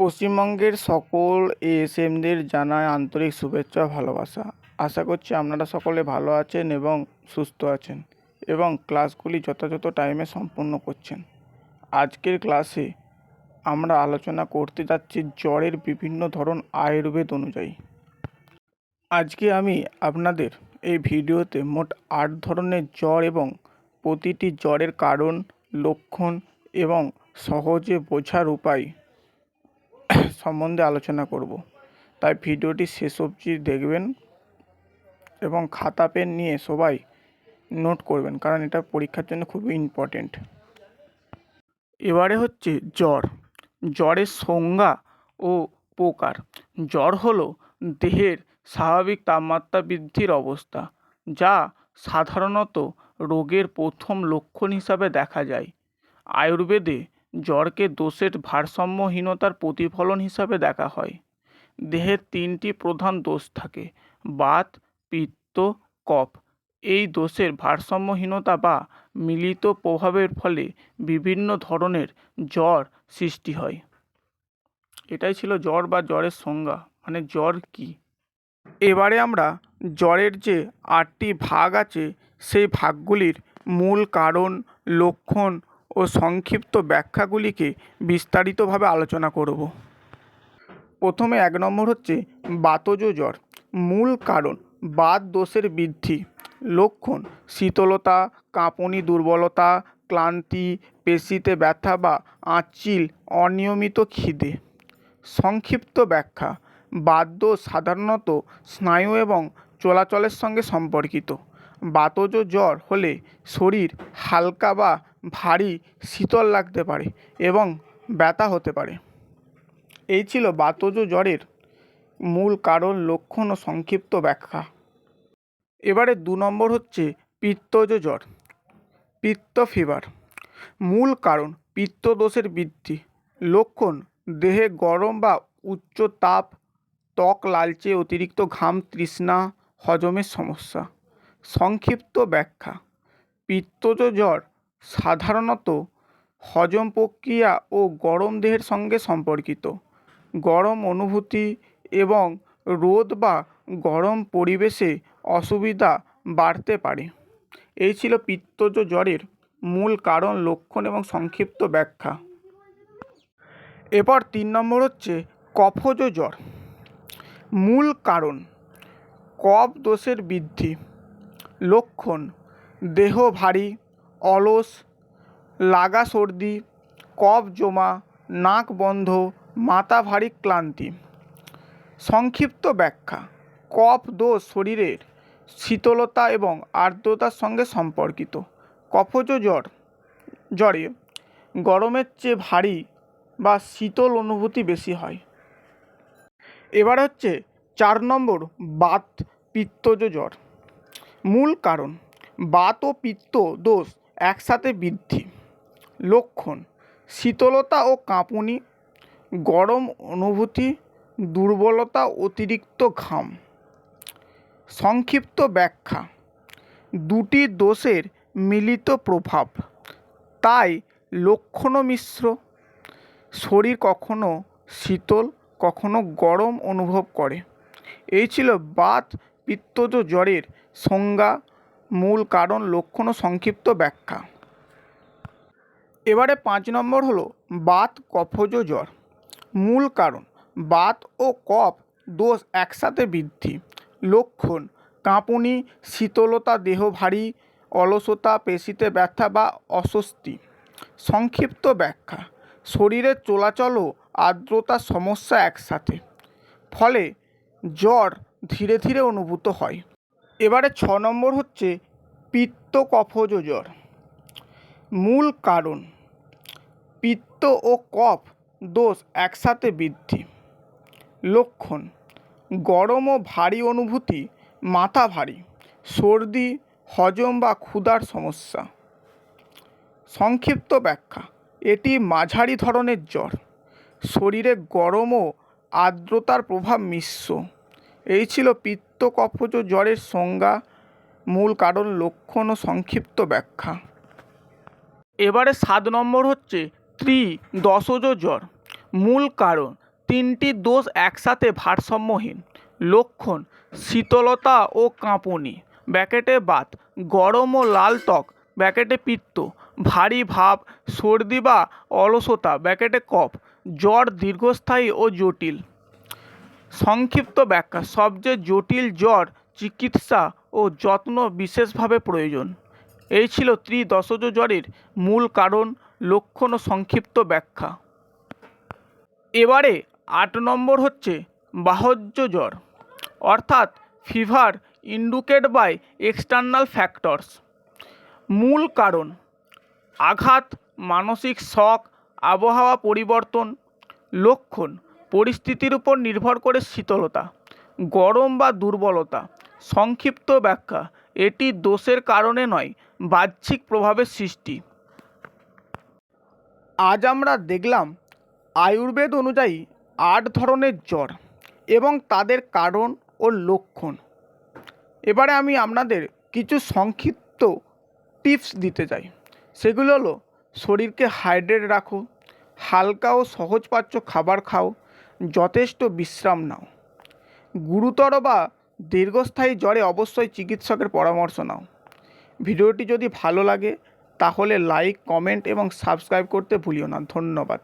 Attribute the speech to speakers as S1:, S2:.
S1: পশ্চিমবঙ্গের সকল এএসএমদের জানাই আন্তরিক শুভেচ্ছা ভালোবাসা। আশা করছি আপনারা সকলে ভালো আছেন এবং সুস্থ আছেন এবং ক্লাসগুলি যথাযথ টাইমে সম্পন্ন করছেন। আজকের ক্লাসে আমরা আলোচনা করতে যাচ্ছি জ্বরের বিভিন্ন ধরন আয়ুর্বেদ অনুযায়ী। আজকে আমি আপনাদের এই ভিডিওতে মোট আট ধরনের জ্বর এবং প্রতিটি জ্বরের কারণ, লক্ষণ এবং সহজে বোঝার উপায় সম্বন্ধে আলোচনা করব। তাই ভিডিওটি শেষ অবধি দেখবেন এবং খাতা, পেন নিয়ে সবাই নোট করবেন, কারণ এটা পরীক্ষার জন্য খুবই ইম্পর্টেন্ট এবারে হচ্ছে জ্বর। জ্বরের সংজ্ঞা ও প্রকার। জ্বর হলো দেহের স্বাভাবিক তাপমাত্রা বৃদ্ধির অবস্থা, যা সাধারণত রোগের প্রথম লক্ষণ হিসাবে দেখা যায়। আয়ুর্বেদে জ্বরকে দোষের ভারসাম্যহীনতার প্রতিফলন হিসাবে দেখা হয়। দেহের তিনটি প্রধান দোষ থাকে, বাত, পিত্ত, কফ। এই দোষের ভারসাম্যহীনতা বা মিলিত প্রভাবের ফলে বিভিন্ন ধরনের জ্বর সৃষ্টি হয়। এটাই ছিল জ্বর বা জ্বরের সংজ্ঞা মানে জ্বর কী? এবারে আমরা জ্বরের যে আটটি ভাগ আছে, সেই ভাগগুলির মূল কারণ, লক্ষণ ও সংক্ষিপ্ত ব্যাখ্যাগুলিকে বিস্তারিতভাবে আলোচনা করব। প্রথমে এক নম্বর হচ্ছে বাতজ জ্বর। মূল কারণ বাত দোষের বৃদ্ধি, লক্ষণ শীতলতা, কাঁপুনি দুর্বলতা, ক্লান্তি, পেশিতে ব্যথা বা আঁচিল অনিয়মিত খিদে। সংক্ষিপ্ত ব্যাখ্যা বাদ্য সাধারণত স্নায়ু এবং চলাচলের সঙ্গে সম্পর্কিত। বাতজ জ্বর হলে শরীর হালকা বা ভারী শীতল লাগতে পারে এবং ব্যথা হতে পারে। এই ছিল বাতজ জ্বরের মূল কারণ, লক্ষণ ও সংক্ষিপ্ত ব্যাখ্যা। এবারে দু নম্বর হচ্ছে পিত্তজ জ্বর, পিত্ত ফিভার মূল কারণ, পিত্তদোষের বৃদ্ধি। লক্ষণ, দেহে গরম বা উচ্চ তাপ, ত্বক লালচে, অতিরিক্ত ঘাম, তৃষ্ণা, হজমের সমস্যা। সংক্ষিপ্ত ব্যাখ্যা, পিত্তজ জ্বর সাধারণত হজম প্রক্রিয়া ও গরম দেহের সঙ্গে সম্পর্কিত। গরম অনুভূতি এবং রোদ বা গরম পরিবেশে অসুবিধা বাড়তে পারে। এই ছিল পিত্তজ জ্বরের মূল কারণ, লক্ষণ এবং সংক্ষিপ্ত ব্যাখ্যা। এরপর তিন নম্বর হচ্ছে কফজ জ্বর। মূল কারণ, কফ দোষের বৃদ্ধি। লক্ষণ, দেহ ভারী অলস, লাগা সর্দি, কফ জমা, নাক বন্ধ, মাথা ভারী ক্লান্তি। সংক্ষিপ্ত ব্যাখ্যা, কফ দোষ শরীরের শীতলতা এবং আর্দ্রতার সঙ্গে সম্পর্কিত। কফজ জ্বর, জ্বরে গরমের চেয়ে ভারী বা শীতল অনুভূতি বেশি হয়। এবার হচ্ছে চার নম্বর বাত পিত্তজ জ্বর। মূল কারণ, বাত ও পিত্ত দোষ একসাথে বৃদ্ধি, লক্ষণ, শীতলতা ও কাঁপুনি, গরম অনুভূতি, দুর্বলতা, অতিরিক্ত ঘাম। সংক্ষিপ্ত ব্যাখ্যা, দুটি দোষের মিলিত প্রভাব, তাই লক্ষণও মিশ্র শরীর কখনো শীতল, কখনো গরম অনুভব করে। এই ছিল বাত, পিত্তজ জ্বরের সংজ্ঞা। মূল কারণ লক্ষণ ও সংক্ষিপ্ত ব্যাখ্যা। এবারে পাঁচ নম্বর হলো বাত, কফজ, জ্বর। মূল কারণ, বাত ও কফ দোষ একসাথে বৃদ্ধি। লক্ষণ, কাঁপুনি, শীতলতা, দেহ ভারী, অলসতা, পেশিতে ব্যথা বা অস্বস্তি। সংক্ষিপ্ত ব্যাখ্যা, শরীরের চলাচল ও আর্দ্রতার সমস্যা একসাথে। ফলে জ্বর ধীরে ধীরে অনুভূত হয়। এবারে ছ নম্বর হচ্ছে পিত্ত কফজ জ্বর মূল কারণ, পিত্ত ও কফ দোষ একসাথে বৃদ্ধি। লক্ষণ, গরম ও ভারী অনুভূতি, মাথা ভারী, সর্দি, হজম বা ক্ষুধার সমস্যা। সংক্ষিপ্ত ব্যাখ্যা, এটি মাঝারি ধরনের জ্বর। শরীরে গরম ও আর্দ্রতার প্রভাব মিশ্র। এই ছিল পিত্ত কফজ জ্বরের সংজ্ঞা, মূল কারণ লক্ষণ ও সংক্ষিপ্ত ব্যাখ্যা। এবারে সাত নম্বর হচ্ছে ত্রি দশজ জ্বর। মূল কারণ, তিনটি দোষ একসাথে ভারসাম্যহীন। লক্ষণ, শীতলতা ও কাঁপুনি। ব্যাকেটে বাত, গরম ও লাল ত্বক। ব্যাকেটে পিত্ত, ভারী ভাব, সর্দি বা অলসতা। ব্যাকেটে কফ। জ্বর দীর্ঘস্থায়ী ও জটিল। সংক্ষিপ্ত ব্যাখ্যা, সবচেয়ে জটিল জ্বর, চিকিৎসা ও যত্ন বিশেষভাবে প্রয়োজন। এই ছিল ত্রিদশজ জ্বরের মূল কারণ, লক্ষণ ও সংক্ষিপ্ত ব্যাখ্যা। এবারে আট নম্বর হচ্ছে বাহজ্য জ্বর, অর্থাৎ fever induced by external factors মূল কারণ, আঘাত, মানসিক শখ আবহাওয়া পরিবর্তন, লক্ষণ। পরিস্থিতির উপর নির্ভর করে শীতলতা, গরম বা দুর্বলতা, সংক্ষিপ্ত ব্যাখ্যা, এটি দোষের কারণে নয়, বাহ্যিক প্রভাবের সৃষ্টি। আজ আমরা দেখলাম আয়ুর্বেদ অনুযায়ী আট ধরনের জ্বর এবং তাদের কারণ ও লক্ষণ। এবারে আমি আপনাদের কিছু সংক্ষিপ্ত টিপস দিতে চাই। সেগুলো হলো, শরীরকে হাইড্রেট রাখো, হালকা ও সহজপাচ্য খাবার খাও যথেষ্ট বিশ্রাম নাও। গুরুতর বা দীর্ঘস্থায়ী জ্বরে অবশ্যই চিকিৎসকের পরামর্শ নাও। ভিডিওটি যদি ভালো লাগে, তাহলে লাইক কমেন্ট এবং সাবস্ক্রাইব করতে ভুলিও না। ধন্যবাদ।